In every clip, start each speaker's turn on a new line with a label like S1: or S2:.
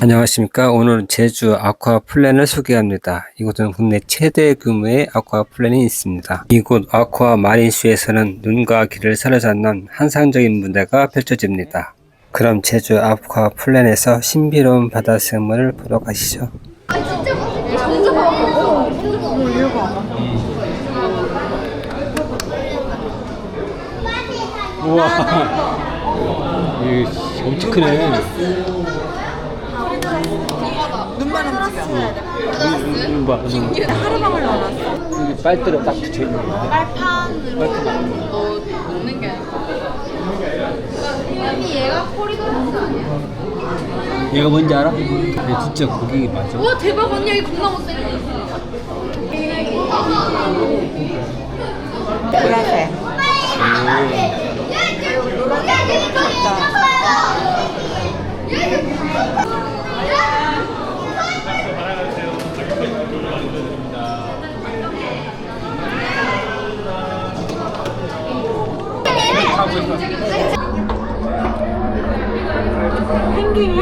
S1: 안녕하십니까. 오늘은 제주 아쿠아 플랜을 소개합니다. 이곳은 국내 최대 규모의 아쿠아 플랜이 있습니다. 이곳 아쿠아 마린슈에서는 눈과 귀를 사로잡는 환상적인 무대가 펼쳐집니다. 그럼 제주 아쿠아 플랜에서 신비로운 바다 생물을 보러 가시죠. 우와, 이 엄청 크네.
S2: 눈
S1: 봐, 눈.
S2: 하루방을 넣어놨어.
S1: 여기 빨대로 딱 붙여 있는 거야.
S3: 빨판으로 너 먹는 게 아니라 아니 얘가 코리도스 아니야?
S1: 얘가 뭔지 알아? 얘 진짜 고기 맞아.
S3: 와 대박 언니 여기 겁나 못생겼어
S2: 보라색.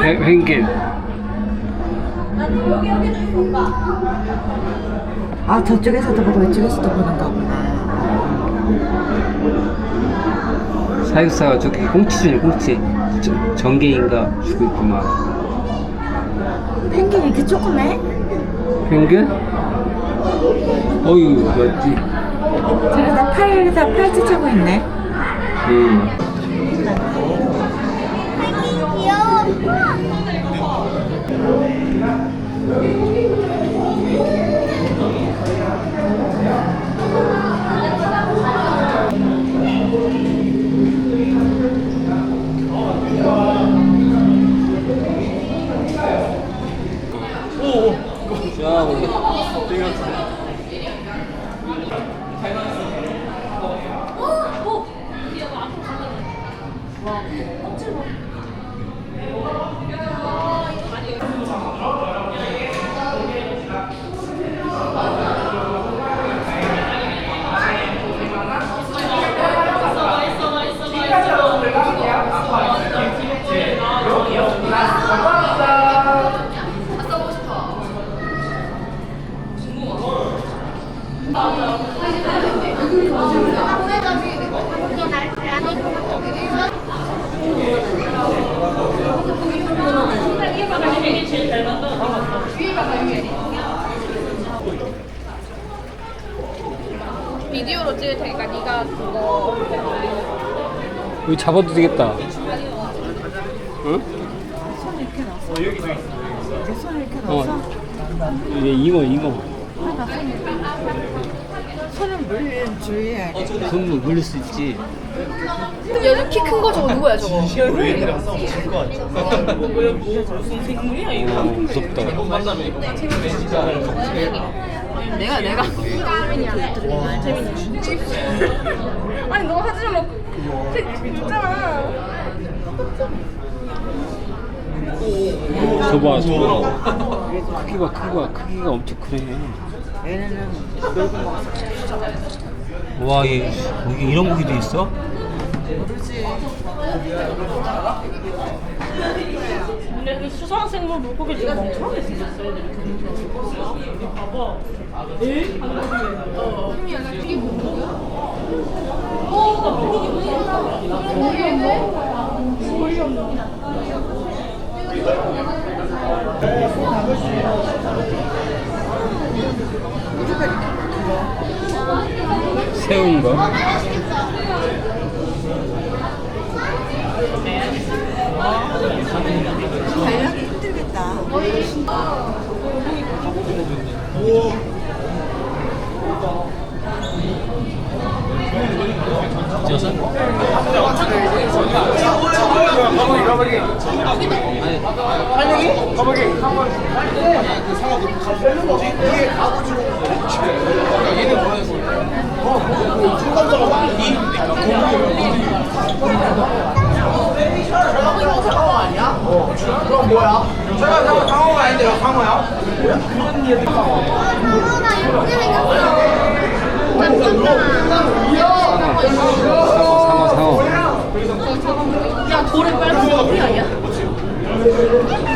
S1: 펭- 펭귄.
S2: 아 저쪽에서도 보고 이쪽에서도 보는가 보네.
S1: 사육사가 저기 꽁치 주네 꽁치. 저- 전개인가 주고 있구만.
S2: 펭귄이 이렇게 조그매?
S1: 펭귄? 어유 맞지?
S2: 저기다 팔에다 팔찌 차고 있네.
S1: 음.
S3: 비디오로 찍을 테니까 네가 그거
S1: 여기 잡아도 되겠다. 응?
S2: 손 이렇게 넣었어. 이렇게 손 이렇게
S1: 어.
S2: 넣어서
S1: 이게 잉어 잉어.
S2: 손 은 물리는 주의해야 돼.
S1: 손도 물릴 수 있지.
S3: 야저 키큰 거 저거 누구야 저거
S1: 어, 무섭다.
S3: 내가 내가 아니 너 하지 마 있잖아
S1: 저봐 저봐. 크기가 큰 거야. 크기가 엄청 크네.
S2: 얘네는 먹어서
S1: 와, 얘, 여기 이런 고기도 있어?
S2: 모르지.
S4: 근데 그 수상한 생물 물고기 지금 멍청하게 생겼어요. 봐봐.
S1: 새우인가?
S2: 관리하기 힘들겠다.
S1: 쪄서?
S5: 그럼 뭐야? 제가 제가 상어가 아닌데 왜 상어야?
S1: 상어, 상어.
S4: 야 돌에 빨간 거 어떻게 아니야? 돌에 빨간 거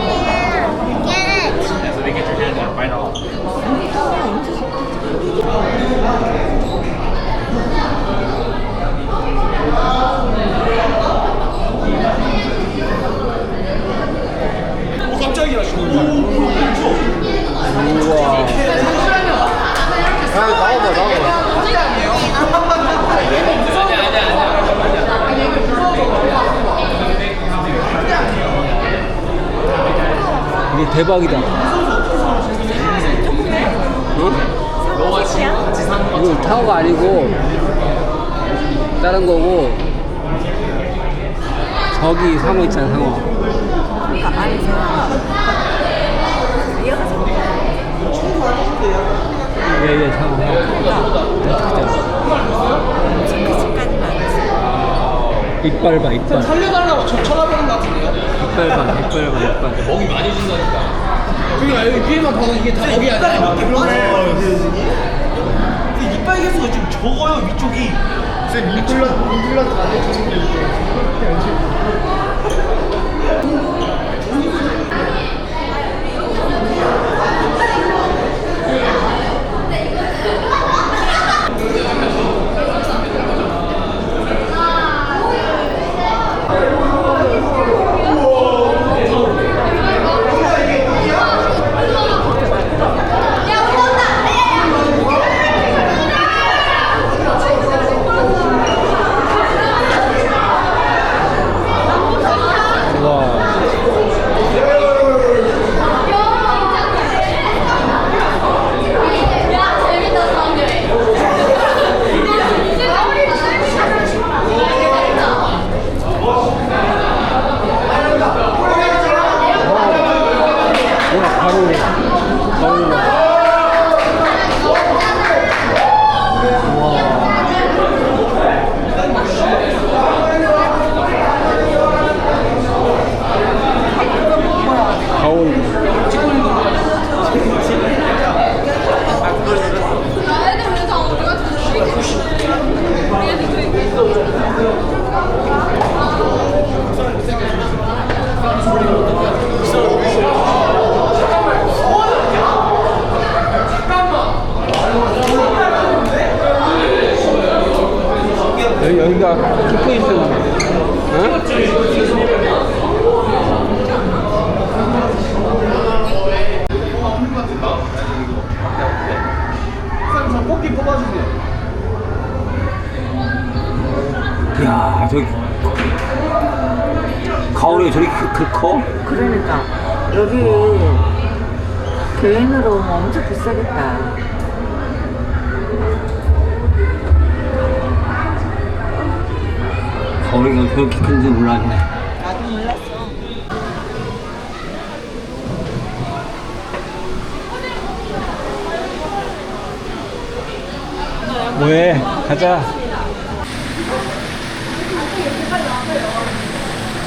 S5: 어, 깜짝이야 지금.
S1: 우와.
S5: 야 나와봐 나와봐.
S1: 이게 대박이다. 어? 이거 타워가 아니고 다른 거고 저기 상어 있잖아 상어.
S2: 그러니까 안에서 이어가서
S1: 예예 상어.
S2: 끝까지는 안
S1: 이빨 봐 이빨.
S5: 살려달라고 저 쳐다보는 것 같은데요?
S1: 이빨 봐 이빨 봐 이빨.
S5: 먹이 많이 준다니까. 그러니까 여기 위에만 봐도 이게 다 먹이 아니야. 그러네. 근데 이빨 개수가 좀 적어요 위쪽이. 쌤 민들라 민들라 안에
S1: 와.
S2: 그러니까 여기 개인으로 오면 엄청 비싸겠다.
S1: 가오리가 저렇게 큰지 몰랐네.
S2: 나도 몰랐어.
S1: 뭐해? 가자.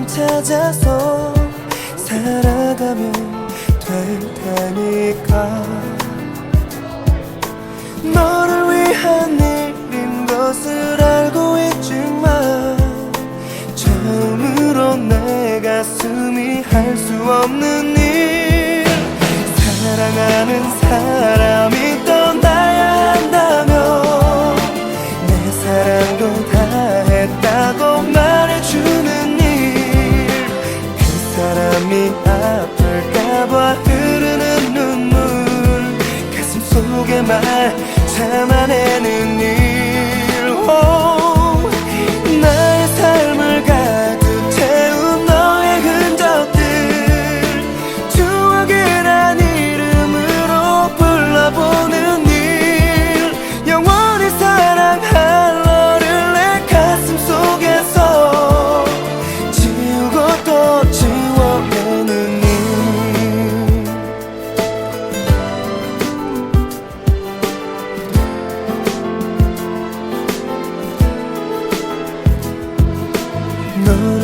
S6: 사람 찾아서 살아가면 될 테니까. 너를 위한 일인 것을 알고 있지만 처음으로 내 가슴이 할 수 없는 일. 사랑하는 사람이 너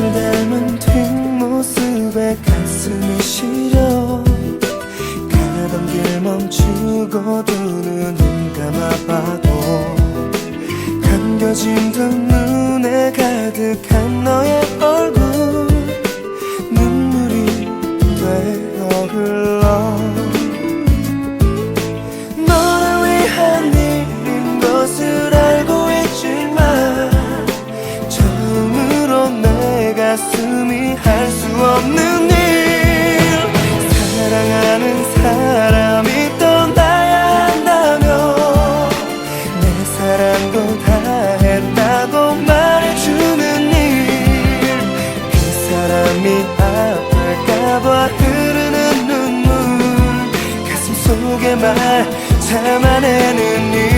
S6: 제발 참아내는 일